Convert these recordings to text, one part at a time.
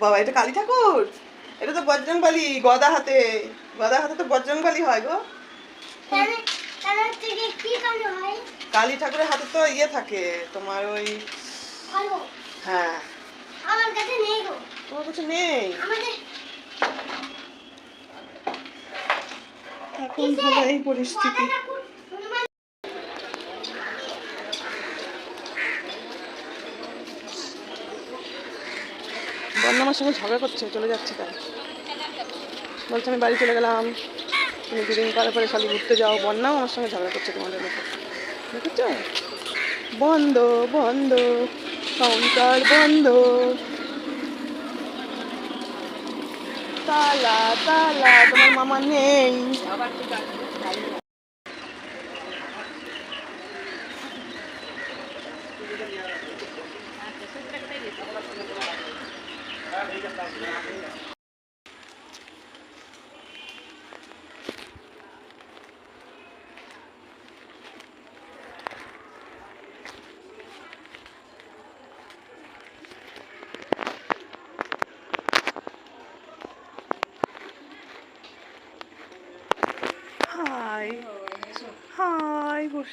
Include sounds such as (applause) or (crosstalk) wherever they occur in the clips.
বাবা এটা কালী ঠাকুর? এটা তো বজরংবলী গদা হাতে গদা হাতে তো বজরংবলী হয় গো। কালী ঠাকুরের হাতে তো ইয়ে থাকে তোমার ওই হ্যাঁ। আমার কাছে নেই গো। তোমার কিছু নেই? এখন এই পরিস্থিতি। আমার সঙ্গে ঝগড়া করছে, চলে যাচ্ছে তাই। বলছে, আমি বাড়ি চলে গেলাম। তুমি দুদিন পরে পরে খালি ঘুরতে যাও। বন্যাও আমার সঙ্গে ঝগড়া করছে তোমাদের মতো দেখেছ? বন্ধ বন্ধ কাউন্টার বন্ধ। তালা তালা, তোমার মামা নেই।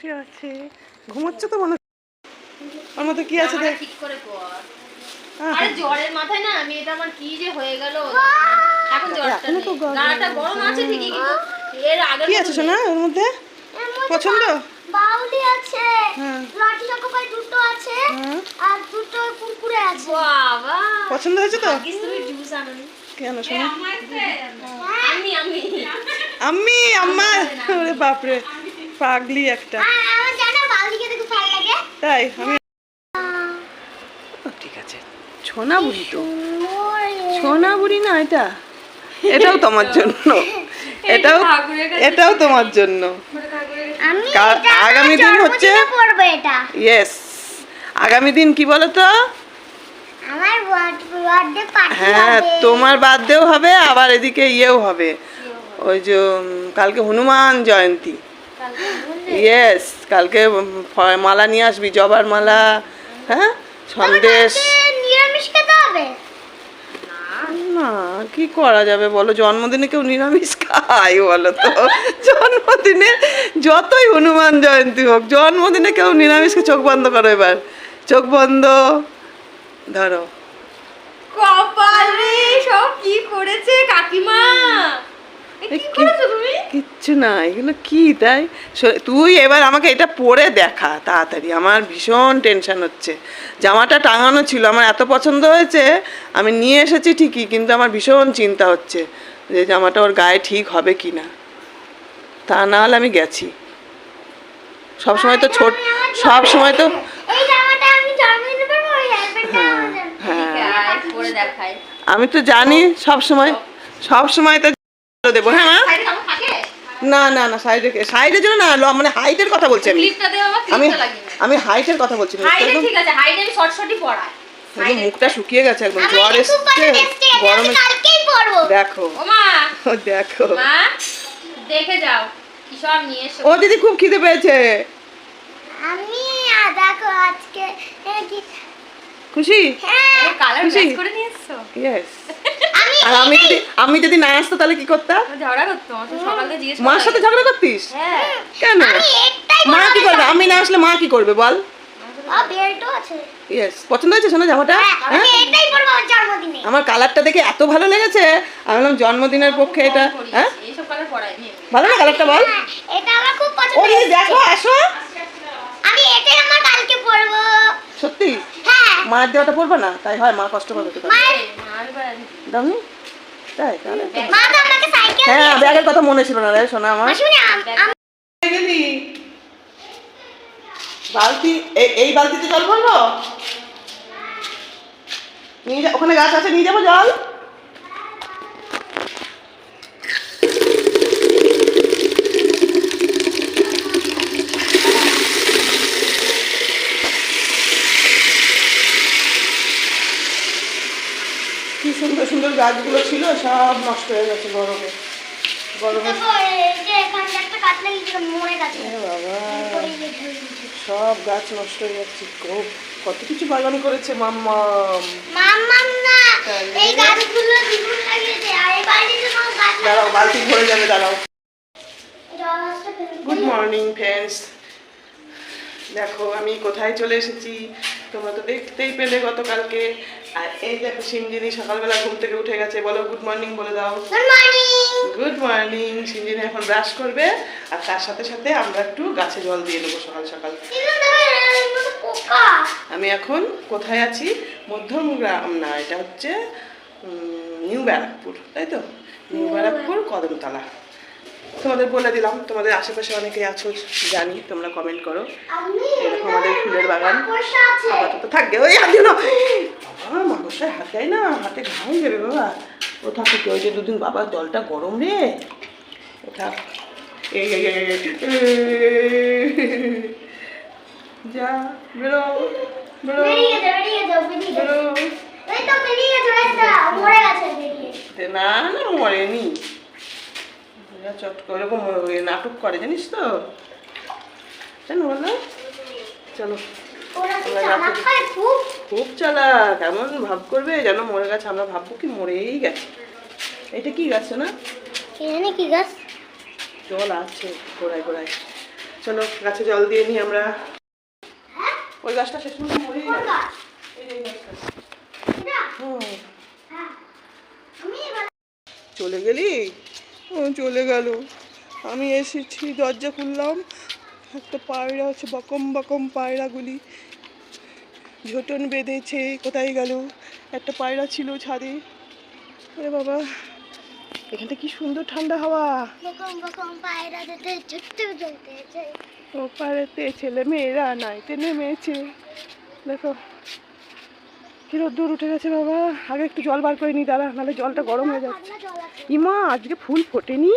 বসে আছে। ঘুমাচ্ছে তো মনে হচ্ছে। ওর মধ্যে কি আছে দেখ। ঠিক করে কর। আরে জ্বরের মাথায় না আমি এটা আমার কি যে হয়ে গেল? এখন জ্বরটা এখনও তো নেই। গরম। গাটা গরম আছে ঠিকই কিন্তু এর আগে কি আছে শোনা ওর মধ্যে? পছন্দ? বাউলি আছে। হ্যাঁ। লটি চকোপাই দুটো আছে হ্যাঁ। আর দুটো কুরকুরে আছে। বাবা। পছন্দ হয়েছে তো? তুমি জুস আনোনি। কেন শোনা? আমি আমি আমি আম্মা। ওরে বাপরে। পাগলি একটা। তাই আমি ঠিক আছে। ছোনা বুড়ি তো। ছোনা বুড়ি না এটা। এটাও তোমার জন্য। (laughs) এটাও এটাও তোমার জন্য। আমার আগামী দিন হচ্ছে- ইয়েস আগামী দিন কি বলো তো আমার বার্থডে পার্টি হ্যাঁ তোমার বার্থডেও হবে আবার এদিকে ইয়েও হবে। ওই যে কালকে হনুমান জয়ন্তী। ইয়েস কালকে মালা নিয়ে আসবি জবার মালা হ্যাঁ? সন্দেশ। না কি করা যাবে বলো? জন্মদিনে কেউ নিরামিষ খায় বলো তো। (laughs) জন্মদিনে যতই হনুমান জয়ন্তী হোক জন্মদিনে কেউ নিরামিষকে চোখ বন্ধ করো এবার। চোখ বন্ধ। ধরো। কপালে সব কি করেছে কাকিমা? কিচ্ছু না এগুলো কি তাই? তুই এবার আমাকে এটা পরে দেখা তাড়াতাড়ি। আমার ভীষণ টেনশন হচ্ছে। জামাটা টাঙানো ছিল আমার এত পছন্দ হয়েছে আমি নিয়ে এসেছি ঠিকই কিন্তু আমার ভীষণ চিন্তা হচ্ছে যে জামাটা ওর গায়ে ঠিক হবে কি না তা না হলে আমি গেছি। সব সময় তো ছোট সব সময় তো হ্যাঁ হ্যাঁ। আমি তো জানি সব সময় সব সময় তো দেবো হ্যাঁ না না না সাইডে সাইডের জন্য না মানে হাইটের কথা বলছি আমি। ক্লিপটা আমি আমি হাইটের কথা বলছি। ঠিক আছে আমি মুখটা শুকিয়ে গেছে একদম জ্বর এসছে। দেখতে গেছি, আমি গরমে দেখো। ও দেখো। দেখে যাও কি সব নিয়ে এসো। ও দিদি খুব খিদে পেয়েছে। আমি দেখো আজকে খুশি? হ্যাঁ কালার খুশি? করে নিয়ে এসছো ইয়েস আমি আর আমি যদি আমি যদি না আসতো তাহলে কি করতাম ঝগড়া করতো আমার তো সকাল থেকে জিজ্ঞেস মার সাথে ঝগড়া করতিস? হ্যাঁ। কেন? মা কি করবে? আমি না আসলে মা কি করবে বল? পছন্দ হয়েছে শোনো জামাটা? হ্যাঁ, আমি হ্যাঁ? এটাই পরবো আমার কালারটা দেখে এত ভালো লেগেছে। আমি বললাম জন্মদিনের পক্ষে এটা হ্যাঁ। ভালো না কালারটা বল? এটা আমার খুব ও পছন্দ দিদি হয়েছে। দেখো আসো। আমি এটাই আমার কালকে পরবো। সত্যি? মায়ের দেওয়াটা পড়বে না? তাই হয় মা কষ্ট পাবে তো তাই। তাহলে। হ্যাঁ। ব্যাগের কথা মনে ছিল না রে শোনা আমার। বালতি এই- এই বালতিতে জল ভরবো? নিয়ে ওখানে গাছ আছে নিয়ে যাব জল কি সুন্দর সুন্দর গাছগুলো ছিল সব নষ্ট হয়ে গেছে গরমে। গরমে। সব গাছ নষ্ট হয়ে যাচ্ছে। কত কিছু বাগান করেছে গাছ দাঁড়াও বালতি ভরে যাবে দাঁড়াও। গুড মর্নিং ফ্রেন্ডস দেখো আমি কোথায় চলে এসেছি? তোমরা তো দেখতেই পেলে গতকালকে। আর এই দেখো সিমজিনি সকালবেলা ঘুম থেকে উঠে গেছে। বলো গুড মর্নিং বলে দাও। গুড মর্নিং গুড মর্নিং সিমজিনি এখন ব্রাশ করবে আর তার সাথে সাথে আমরা একটু গাছে জল দিয়ে দেবো সকাল সকাল। আমি এখন কোথায় আছি? মধ্যমগ্রাম না এটা হচ্ছে নিউ ব্যারাকপুর তাই তো? নিউ ব্যারাকপুর কদমতলা। তোমাদের বলে দিলাম তোমাদের আশেপাশে অনেকেই আছো জানি তোমরা কমেন্ট করো। এরকম আমাদের ফুলের বাগান আপাতত থাকবে। ওই হাত দিও না বাবা মাকড়সায় হাত দেয় না হাতে ঘাম দেবে বাবা। ও থাকুক ওই যে দুদিন বাবা জলটা গরম রে। ও থাক। যা বেরো বেরো। বেরো। তো তো তে না না মরেনি। চট করে নাটক করে জানিস তো? জানো বলো? চলো। হয় খুব? চালাক। এমন ভাব করবে যেন মরে গেছে। আমরা ভাববো কি মরেই গেছে। এটা কি গাছ না কি গাছ? জল আছে গোড়ায় গোড়ায়। চলো গাছে জল দিয়ে নিই আমরা। ওই গাছটা শেষ হুম। হ্যাঁ। চলে গেলি? চলে গেল। আমি এসেছি দরজা খুললাম। একটা পায়রা আছে বকম বকম পায়রাগুলি। ঝোটন বেঁধেছে কোথায় গেল? একটা পায়রা ছিল ছাদে। আরে বাবা এখানটা কি সুন্দর ঠান্ডা হাওয়া। ও পাড়াতে ছেলে মেয়েরা নাইতে নেমেছে। দেখো কি রোদ্দুর উঠে গেছে বাবা? আগে একটু জল বার করে নি দাঁড়া নাহলে জলটা গরম হয়ে যাচ্ছে। ইমা আজকে ফুল ফোটেনি?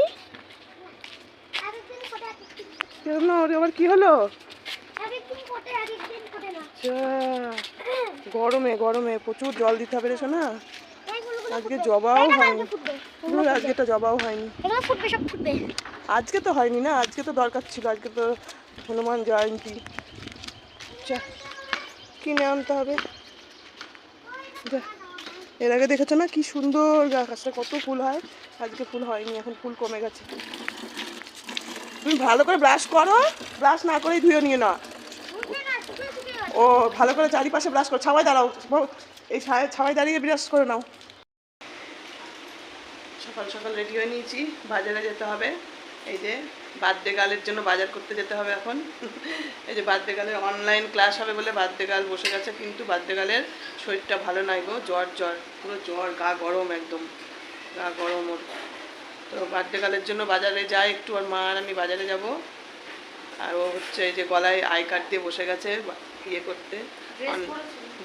কেন? ওর আবার কি হলো? না। আচ্ছা গরমে গরমে প্রচুর জল দিতে হবে রে শোনা আজকে জবাও হয়নি। আজকে তো জবাও হয়নি। আজকে তো হয়নি না আজকে তো দরকার ছিল আজকে তো হনুমান জয়ন্তী। যা কিনে আনতে হবে এর আগে দেখেছ না কি সুন্দর গাছটা কত ফুল হয়? আজকে ফুল হয়নি, এখন ফুল কমে গেছে। তুমি ভালো করে ব্রাশ করো ব্রাশ না করেই ধুয়ে নিয়ে না ও, ভালো করে চারিপাশে ব্রাশ করো। ছাওয়াই দাঁড়াও এই ছাওয়াই দাঁড়িয়ে ব্রাশ করে নাও। সকাল সকাল রেডি হয়ে নিয়েছি, বাজারে যেতে হবে। এই যে বার্থডে গালের জন্য বাজার করতে যেতে হবে এখন। এই যে বার্থডে গালের অনলাইন ক্লাস হবে বলে বার্থডে গাল বসে গেছে কিন্তু বার্থডে গালের শরীরটা ভালো নাই গো জ্বর জ্বর পুরো জ্বর গা গরম একদম গা গরম ওর। তো বার্থডে গালের জন্য বাজারে যাই একটু আর মা আর আমি বাজারে যাব। আর ও হচ্ছে এই যে গলায় আই কার্ড দিয়ে বসে গেছে ইয়ে করতে।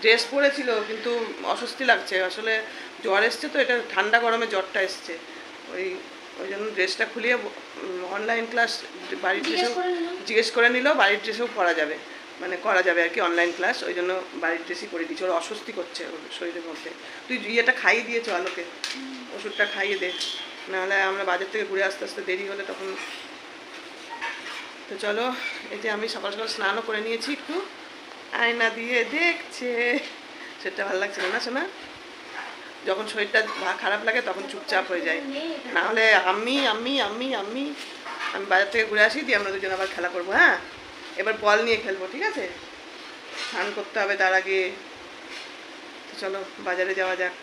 ড্রেস পরেছিল কিন্তু অস্বস্তি লাগছে। আসলে জ্বর এসছে তো এটা ঠান্ডা গরমে জ্বরটা এসছে। ওই ওই জন্য ড্রেসটা খুলিয়ে অনলাইন ক্লাস বাড়ির ড্রেসেও জিজ্ঞেস করে নিল বাড়ির ড্রেসেও করা যাবে মানে করা যাবে আর কি অনলাইন ক্লাস ওই জন্য বাড়ির ড্রেসই করে দিচ্ছি ওর অস্বস্তি করছে ওর শরীরের মধ্যে। তুই ইয়েটা খাইয়ে দিয়েছ আলোকে ওষুধটা খাইয়ে দে নাহলে আমরা বাজার থেকে ঘুরে আসতে আসতে দেরি হলে তখন তো চলো যে আমি সকাল সকাল স্নানও করে নিয়েছি একটু আয়না দিয়ে দেখছে সেটা ভালো লাগছে না শোনা যখন শরীরটা খারাপ লাগে তখন চুপচাপ হয়ে যায়। না হলে আমি আমি আমি আমি আমি বাজার থেকে ঘুরে আসি, দিয়ে আমরা দুজন আবার খেলা করব হ্যাঁ? এবার বল নিয়ে খেলব, ঠিক আছে? স্নান করতে হবে তার আগে। চলো, বাজারে যাওয়া যাক।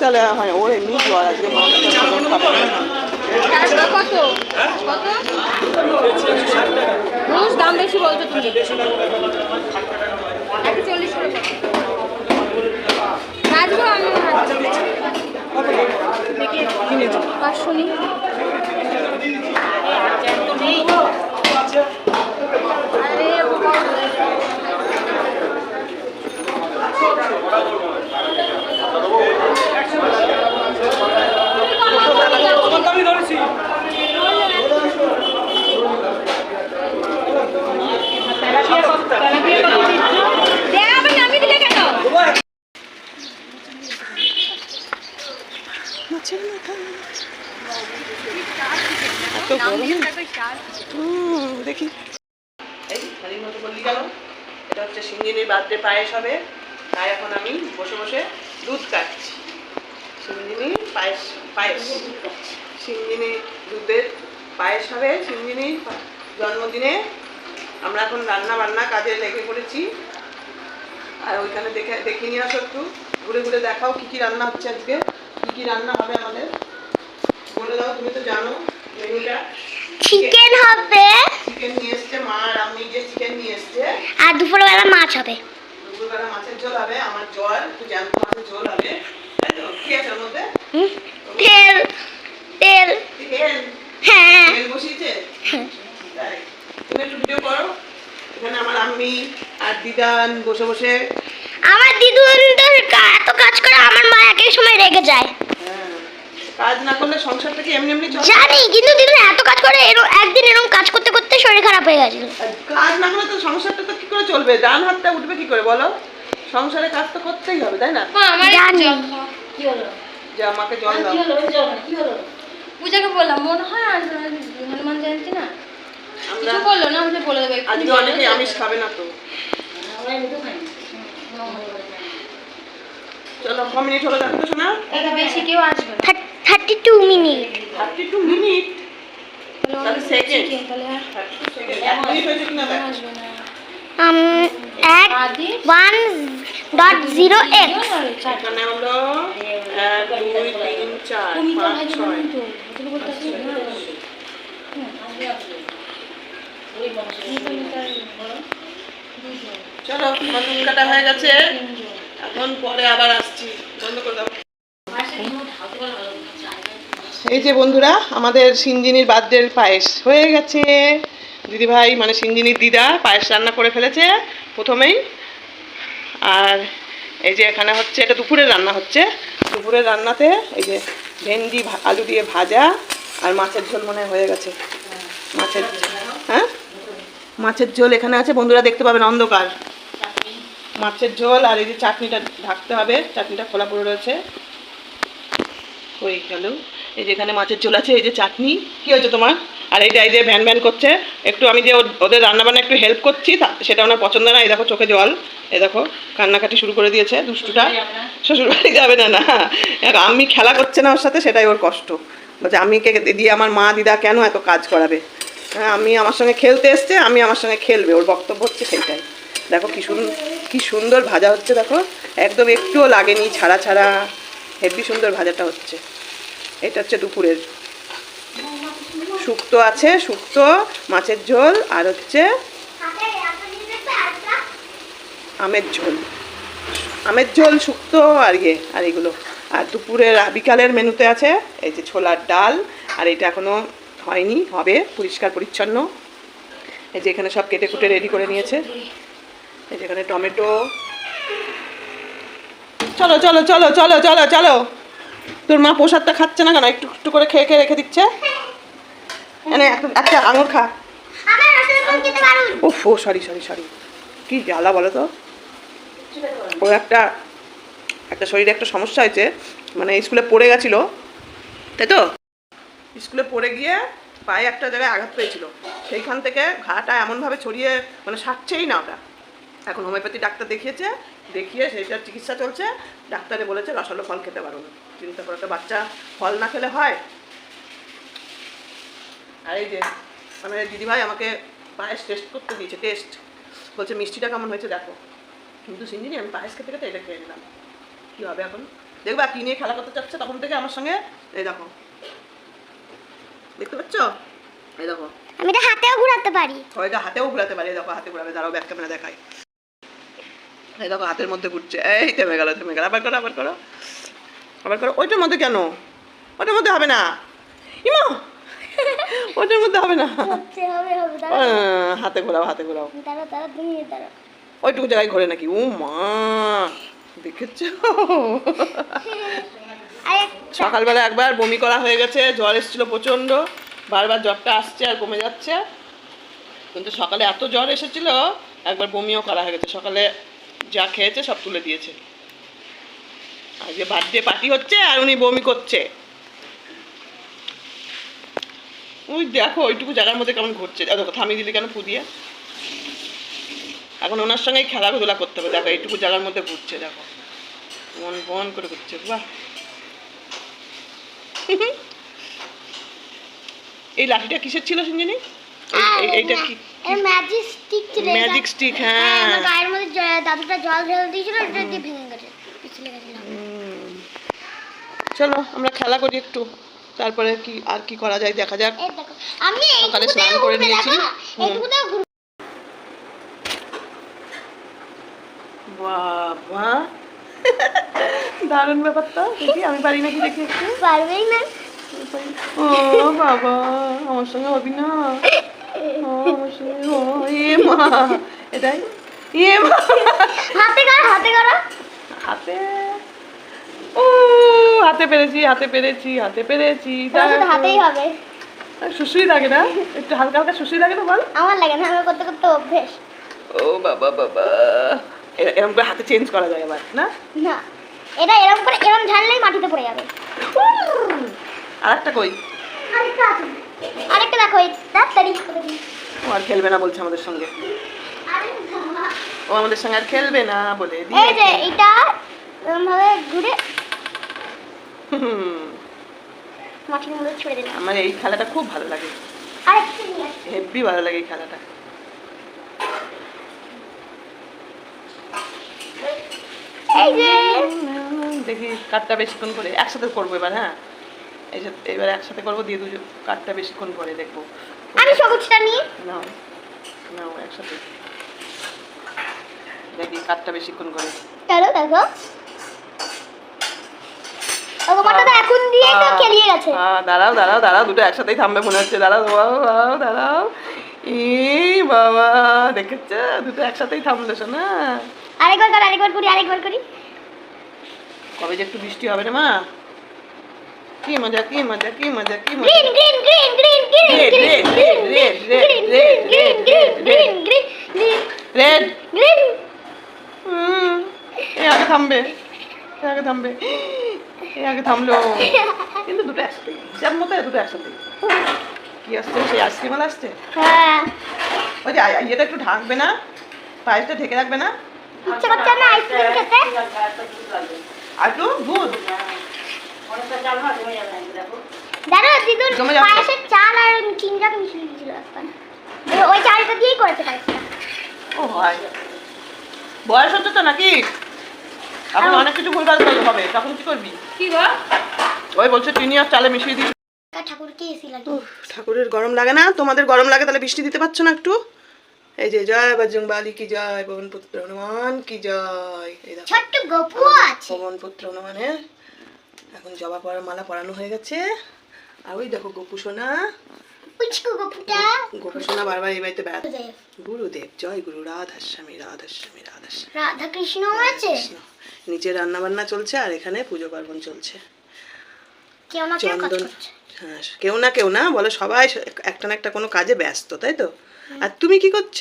তাহলে হয় ওর এমনি না। টাকা কত কত রোজ দাম বেশি তুমি একশো চল্লিশ করে দাও। নাচবো আমি। পাঁচশো নি আরে আমি ধরেছি দেখ আবার নামিয়ে দিলে কেন মাছের মাথা এত গরম হুম, দেখি এই হাড়ির মতো বললি কেন এটা হচ্ছে সিঙ্গিনীর বার্থডে পায়েস হবে তাই এখন আমি বসে বসে দুধ কাটছি সিঙ্গিনী পায়েস পায়েস সিঙ্গিনী দুধের পায়েস হবে সিঙ্গিনীর পা- জন্মদিনে আমরা এখন রান্না বান্না কাজে লেগে পড়েছি। আর ওইখানে দেখে দেখে নিয়ে আসো একটু। ঘুরে ঘুরে দেখাও কি কি রান্না হচ্ছে আজকে। কি কি রান্না হবে আমাদের। বলে দাও তুমি তো জানো মেনুটা। চিকেন হবে। চিকেন নিয়ে এসছে মা আর আমি যে চিকেন নিয়ে এসছে। আর দুপুরবেলা মাছ হবে। দুপুরবেলা মাছের ঝোল হবে আমার জল একটু জ্যান্ত মাছের ঝোল হবে। কি আছে ওর মধ্যে? তেল। তেল। তেল? হ্যাঁ। তেল বসিয়েছে? তাই? তুমি একটু ভিডিও করো। এখানে আমার আম্মি আর দিদান বসে বসে। আমার দিদুনদের এত কাজ করে আমার মা এক এক সময় রেগে যায়। হ্যাঁ, কাজ না করলে সংসারটা কি এমনি এমনি চলে। জানি কিন্তু দিদুন এত কাজ করে এরম একদিন এরকম কাজ করতে করতে শরীর খারাপ হয়ে গেছিল। কাজ না করলে তো সংসারটা তো কি করে চলবে? ডান হাতটা উঠবে কি করে বলো? সংসারে কাজ তো করতেই হবে তাই না? আমার জানি। কি হলো? যে আমাকে জল দাও। পূজাকে বললাম মনে হয় হনুমান জয়ন্তী না? আমরা কিছু বলল না হলে বলে দেবে আজকে অনেকে আমিষ খাবে না তো। চলো ক মিনিট হলো দেখো শোনা এটা বেশি কেউ আসবে না। 32 মিনিট। 32 মিনিট? তাহলে চলো কাটা হয়ে গেছে। এখন পরে আবার আসছি। বন্ধ করে দাও। এই যে বন্ধুরা, আমাদের সিঞ্জিনির বার্থডের পায়েস হয়ে গেছে। দিদিভাই মানে সিঞ্জিনির দিদা পায়েস রান্না করে ফেলেছে প্রথমেই। আর এই যে এখানে হচ্ছে, এটা দুপুরের রান্না হচ্ছে। দুপুরের রান্নাতে এই যে ভেন্ডি আলু দিয়ে ভাজা আর মাছের ঝোল মনে হয়ে গেছে। মাছের হ্যাঁ? মাছের ঝোল এখানে আছে বন্ধুরা দেখতে পাবেন অন্ধকার। মাছের ঝোল আর এই যে চাটনিটা ঢাকতে হবে চাটনিটা খোলা পড়ে রয়েছে। হয়ে গেল। এই যে এখানে মাছের ঝোল আছে এই যে চাটনি। কি হয়েছে তোমার? আর এইটা এই যে ভ্যান ভ্যান করছে একটু আমি যে ওদের রান্নাবান্না একটু হেল্প করছি সেটা ওনার পছন্দ না এই দেখো চোখে জল। এই দেখো কান্নাকাটি শুরু করে দিয়েছে দুষ্টুটা। শ্বশুরবাড়ি যাবে না। না আমি খেলা করছে না ওর সাথে সেটাই ওর কষ্ট। বলছে আমি কে দিয়ে আমার মা দিদা কেন এত কাজ করাবে? আমি আমার সঙ্গে খেলতে এসছে, আমি আমার সঙ্গে খেলবে। ওর বক্তব্য হচ্ছে সেইটাই দেখো কি সুন্দর কি সুন্দর ভাজা হচ্ছে, দেখো। একদম একটুও লাগেনি, ছাড়া ছাড়া, হেভি সুন্দর ভাজাটা হচ্ছে। এটা হচ্ছে দুপুরের। শুক্তো আছে, শুক্তো, মাছের ঝোল, আর হচ্ছে আমের ঝোল। আমের ঝোল, শুক্তো, আর ইয়ে আর এগুলো। আর দুপুরের, বিকালের মেনুতে আছে, এই যে ছোলার ডাল, আর এটা এখনও হয়নি, হবে, পরিষ্কার, পরিচ্ছন্ন। এই যে এখানে সব কেটে কুটে রেডি করে নিয়েছে। এই যে এখানে টমেটো। চলো চলো চলো চলো চলো চলো। তোর মা প্রসাদটা খাচ্ছে না কেন? একটু একটু করে খেয়ে খেয়ে রেখে দিচ্ছে। একটা আঙুর খা। ও সরি সরি সরি কি জ্বালা বলো তো? ও একটা একটা শরীরে একটা সমস্যা হয়েছে। মানে স্কুলে পড়ে গেছিল। তাই তো? স্কুলে পড়ে গিয়ে পায়ে একটা জায়গায় আঘাত পেয়েছিল। সেইখান থেকে ঘাটা এমনভাবে ছড়িয়ে মানে সারছেই না ওটা। এখন হোমিওপ্যাথি ডাক্তার দেখিয়েছে, দেখিয়ে সেইটার চিকিৎসা চলছে। ডাক্তারে বলেছে, রসালো ফল খেতে পারো না। চিন্তা করো, একটা বাচ্চা ফল না খেলে হয়। আর এই যে মানে দিদিভাই আমাকে পায়েস টেস্ট করতে দিয়েছে টেস্ট বলছে, মিষ্টিটা কেমন হয়েছে দেখো। কিন্তু সিন্দিনি, আমি পায়েস খেতে খেতে এটা খেয়ে নিলাম। কী হবে এখন? দেখবা কি নিয়ে খেলা করতে চাচ্ছে তখন থেকে আমার সঙ্গে? এই দেখো। দেখতে পাচ্ছ? এই দেখো। আমি তো হাতেও ঘুরাতে পারি। হয়তো হাতেও ঘুরাতে পারি। দেখো হাতে ঘুরাবে। দাঁড়াও ব্যাক ক্যামেরা দেখাই। এই দেখো হাতের মধ্যে ঘুরছে। এই থেমে গেল থেমে গেল। আবার করো আবার করো। আবার করো। ওইটার মধ্যে কেন? ওটার মধ্যে হবে না। ইমা! ওটার মধ্যে হবে না। হাতে ঘোরাও হাতে ঘোরাও। ওইটুকু জায়গায় ঘোরে নাকি? ও মা দেখেছ? (laughs) সকালবেলা একবার বমি করা হয়ে গেছে, জ্বর এসেছিল প্রচণ্ড, বারবার জ্বরটা আসছে আর কমে যাচ্ছে। কিন্তু সকালে এত জ্বর এসেছিল, একবার বমিও করা হয়ে গেছে। সকালে যা খেয়েছে সব তুলে দিয়েছে। আজকে বার্থডে পার্টি হচ্ছে আর উনি বমি করছে। ওই দেখো, ওইটুকু জায়গার মধ্যে কেমন ঘুরছে। দেখো, থামিয়ে দিলি কেন ফু দিয়ে? এখন ওনার সঙ্গেই খেলাধুলা করতে হবে। দেখো, এইটুকু জায়গার মধ্যে ঘুরছে, দেখো। মন বন করে ঘুরছে, বাহ। এই লাঠিটা কিসের ছিল সঞ্জিনী? এই- এই- এইটা কি ম্যাজিক স্টিক ছিল ম্যাজিক স্টিক হ্যাঁ। আমার গায়ের মধ্যে দাদুটা জল ঢেলে দিয়েছিল ওটা দিয়ে ভেঙে গেছে পিছলে গেছিলাম। চলো আমরা খেলা করি একটু। তারপরে কি আর কি করা যায় দেখা যাক। আমি সকালে স্নান করে নিয়েছি। ঘুরবে। বাবা। দারুণ ব্যাপারটা। দেখি আমি পারি নাকি দেখি একটু? পারবেই না। ও বাবা আমার সঙ্গে হবি না। আমার সঙ্গে ও এ মা এটাই। এ মা। হাতে কর হাতে করো। হাতে। ও হাতে পেরেছি হাতে পেরেছি হাতে পেরেছি হাতেই হবে। লাগে না? একটু হালকা হালকা লাগে না বল। আমার লাগে না আমার করতে করতে অভ্যেস। ও বাবা বাবা। এ- এরম করে হাতে চেঞ্জ করা যায় আবার না? না। এটা এরকম করে এরকম ঝাড়লেই মাটিতে পড়ে যাবে। আর একটা কই? আরেকটা আছে। আরেকটা দেখো তাড়াতাড়ি ও আর খেলবে না বলছে আমাদের সঙ্গে। ও আমাদের সঙ্গে আর খেলবে না বলে এই যে এটা এরকম ভাবে ঘুরে মাটির মধ্যে ছুড়ে দিলাম। আমার এই খেলাটা খুব ভালো লাগে। আরেকটা। হেভি ভালো লাগে এই খেলাটা। এই যে। দেখি কাঠটা বেশিক্ষণ করে একসাথে করব এবার হ্যাঁ? এই যে এবার একসাথে করব দিয়ে দুজন কাঠটা বেশিক্ষণ করে দেখব। আমি সবুজটা নিয়ে। নাও নাও একসাথে। দেখি কাঠটা বেশিক্ষণ করে। চলো দেখো। দাঁড়াও দাঁড়াও দাঁড়াও দুটো একসাথেই থামবে মনে হচ্ছে। দাঁড়াও দাঁড়াও দাঁড়াও দাঁড়াও। এই বাবা দেখেছ? দুটো একসাথেই থামলো শোনা। আরেকবার করি আরেকবার করি আরেকবার করি। কবে যে একটু বৃষ্টি হবে না মা। কি মজা কি মজা কি মজা কি মজা। Green green green green green red, red, green green green green green red green হুম। এ আগে থামবে এ আগে থামবে এ আগে থামলো। কিন্তু দুটো একসাথে হিসাব মতো দুটো একসাথে। কি আসছে? সেই আইসক্রিম আসছে? হ্যাঁ। ওই যে ইয়েটা একটু ঢাকবে না পায়েসটা ঢেকে রাখবে না? ইচ্ছে করছে না আইসক্রিম খেতে? আর একটু দুধ। জানো দিদুন পায়েসের চাল আর চিংড়া মিশিয়ে দিয়েছিল এখন ওই- চালটা দিয়েই করেছে পায়েসটা। ও ভাই। বয়স হচ্ছে তো নাকি? এখন অনেক কিছু ভুল ভুলভাল করলে হবে তখন কি করবি? কি গো? ওই বলছে চিনি আর চালে মিশিয়ে ঠাকুরকে এসি লাগে ঠাকুরের গরম লাগে না? তোমাদের গরম লাগে তাহলে বৃষ্টি দিতে পারছ না একটু? এই যে জয় বজরং বালি কি জয় পবন পুত্র হনুমান কি জয়। এই দেখো ছোট্ট গপু আছে। পবন পুত্র হনুমানের এখন জবা পড়ার মালা পরানো হয়ে গেছে। আর ওই দেখো গোপু সোনা। বারবার এই বাড়িতে বেড়াতে গুরুদেব। জয় গুরু রাধাস্বামী রাধাস্বামী রাধাস্বামী। রাধা কৃষ্ণ আছে নিচে রান্না বান্না চলছে আর এখানে পুজো পার্বণ চলছে। চন্দন হ্যাঁ কেউ না কেউ না বলে সবাই একটা না একটা কোনো কাজে ব্যস্ত তাই তো? আর তুমি কি করছ?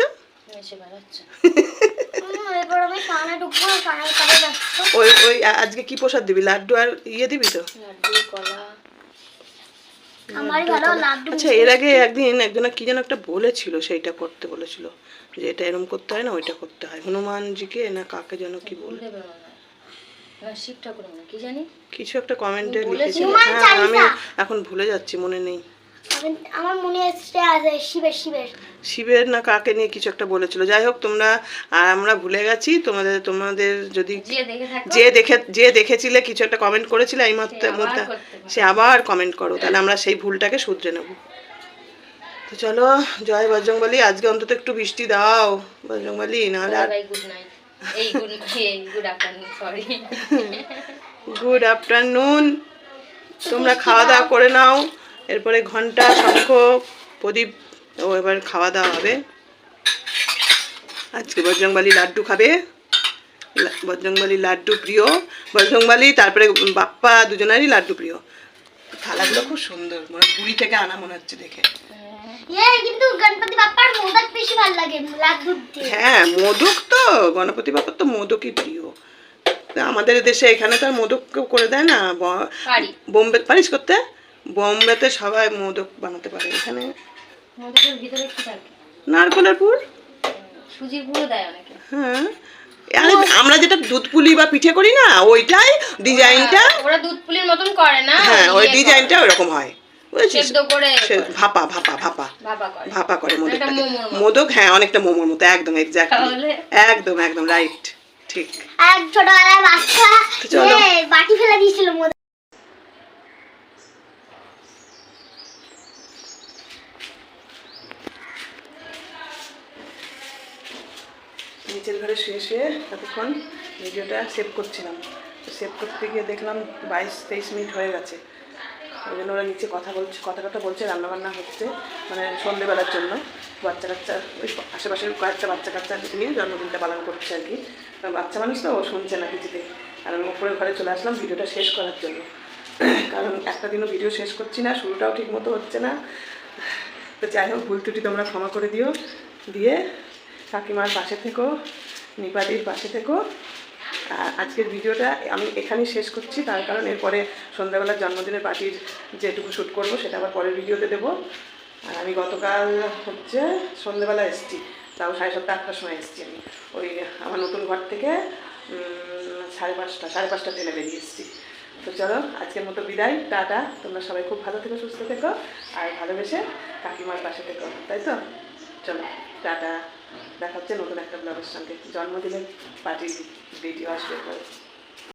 ওই ওই আজকে কি প্রসাদ দিবি? লাড্ডু আর ইয়ে দিবি তো? আচ্ছা এর আগে একদিন একজনা কি যেন একটা বলেছিল সেইটা করতে বলেছিল যে এটা এরম করতে হয় না ওইটা করতে হয়। হনুমানজিকে না কাকে যেন কি বলে। কি জানি? কিছু একটা কমেন্টে। লিখেছিল। হ্যাঁ আমি এখন ভুলে যাচ্ছি মনে নেই। আমার মনে আছে শিবের শিবের। শিবের না কাকে নিয়ে কিছু একটা বলেছিল। যাই হোক তোমরা আর আমরা ভুলে গেছি তোমাদের তোমাদের যদি যে দেখে যে দেখেছিলে কিছু একটা কমেন্ট করেছিলে এই মধ্যে সে আবার মধ্যে সে আবার কমেন্ট করো তাহলে আমরা সেই ভুলটাকে শুধরে নেব। তো চলো জয় বজরংবলী। আজকে অন্তত একটু বৃষ্টি দাও বজরংবলী নাহলে আর বাই গুড নাইট এই গুড এই good afternoon sorry good afternoon তোমরা খাওয়া দাওয়া করে নাও। এরপরে ঘণ্টা শঙ্খ প্রদীপ ও এবার খাওয়া দাওয়া হবে। আজকে বজরংবালি লাড্ডু খাবে। বজরংবলী লাড্ডু প্রিয়। বজরংবালি তারপরে বাপ্পা দুজনেরই লাড্ডু প্রিয়। থালাগুলো খুব সুন্দর মানে পুরী থেকে আনা মনে হচ্ছে দেখে। কিন্তু গণপতি বাপ্পার মোদক বেশি ভালো লাগে লাড্ডু হ্যাঁ মোদক তো গণপতি বাপ্পার তো মোদকই প্রিয়। আমাদের দেশে এখানে তো আর মোদক করে দেয় না বোম্বে পারিস করতে? বোম্বেতে সবাই মোদক বানাতে পারে। এখানে মোদকের ভিতরে কি থাকে? নারকলের পুর? সুজির গুঁড়ো দেয় অনেকে। হ্যাঁ আরে আমরা যেটা দুধ পুলি বা পিঠে করি না ওইটাই ডিজাইনটা। ওরা দুধ পুলির মতন করে না হ্যাঁ ওই ইয়ে ডিজাইনটা ওরকম হয়। ভাপা ভাপা ভাপা। ভাপা করে। মোদক হ্যাঁ অনেকটা মোমোর মতো একদম এক্স্যাক্টলি একদম একদম রাইট ঠিক। আর ছোটবেলায় বাচ্চা বাটি ফেলে দিয়েছিল নিচের ঘরে শুয়ে শুয়ে এতক্ষণ ভিডিওটা সেভ করছিলাম। তো সেভ করতে গিয়ে দেখলাম বাইশ তেইশ মিনিট হয়ে গেছে। ওই জন্য ওরা নিচে কথা বলছে কথা কথা বলছে, রান্নাবান্না হচ্ছে মানে সন্ধেবেলার জন্য। বাচ্চা কাচ্চা ওই আশেপাশের কয়েকটা বাচ্চা কাচ্চা নিয়ে জন্মদিনটা পালন করছে আর কি। বাচ্চা মানুষ তো ও শুনছে না কিছুতে আর আমি উপরের ঘরে চলে আসলাম ভিডিওটা শেষ করার জন্য। কারণ একটা দিনও ভিডিও শেষ করছি না, শুরুটাও ঠিক মতো হচ্ছে না। তো যাই হোক, ভুল ত্রুটি তোমরা ক্ষমা করে দিও। দিয়ে কাকিমার পাশে থেকো নিপাদির পাশে থেকো। আর আজকের ভিডিওটা আমি এখানেই শেষ করছি, তার কারণ এরপরে সন্ধ্যাবেলার জন্মদিনের পার্টির যেটুকু শ্যুট করব সেটা আবার পরের ভিডিওতে দেবো। আর আমি গতকাল হচ্ছে সন্ধ্যাবেলা এসেছি, তাও সাড়ে সাতটা, আটটার সময় এসেছি আমি। ওই আমার নতুন ঘর থেকে সাড়ে পাঁচটা সাড়ে পাঁচটা ট্রেনে বেরিয়ে এসেছি। তো চলো, আজকের মতো বিদায়, টাটা। তোমরা সবাই খুব ভালো থেকো, সুস্থ থেকো, আর ভালোবেসে কাকিমার পাশে থেকো। তাই তো? চলো, টাটা। দেখা হচ্ছে নতুন একটা ব্লগের সঙ্গে জন্মদিনের পার্টির ভিডিও আসবে।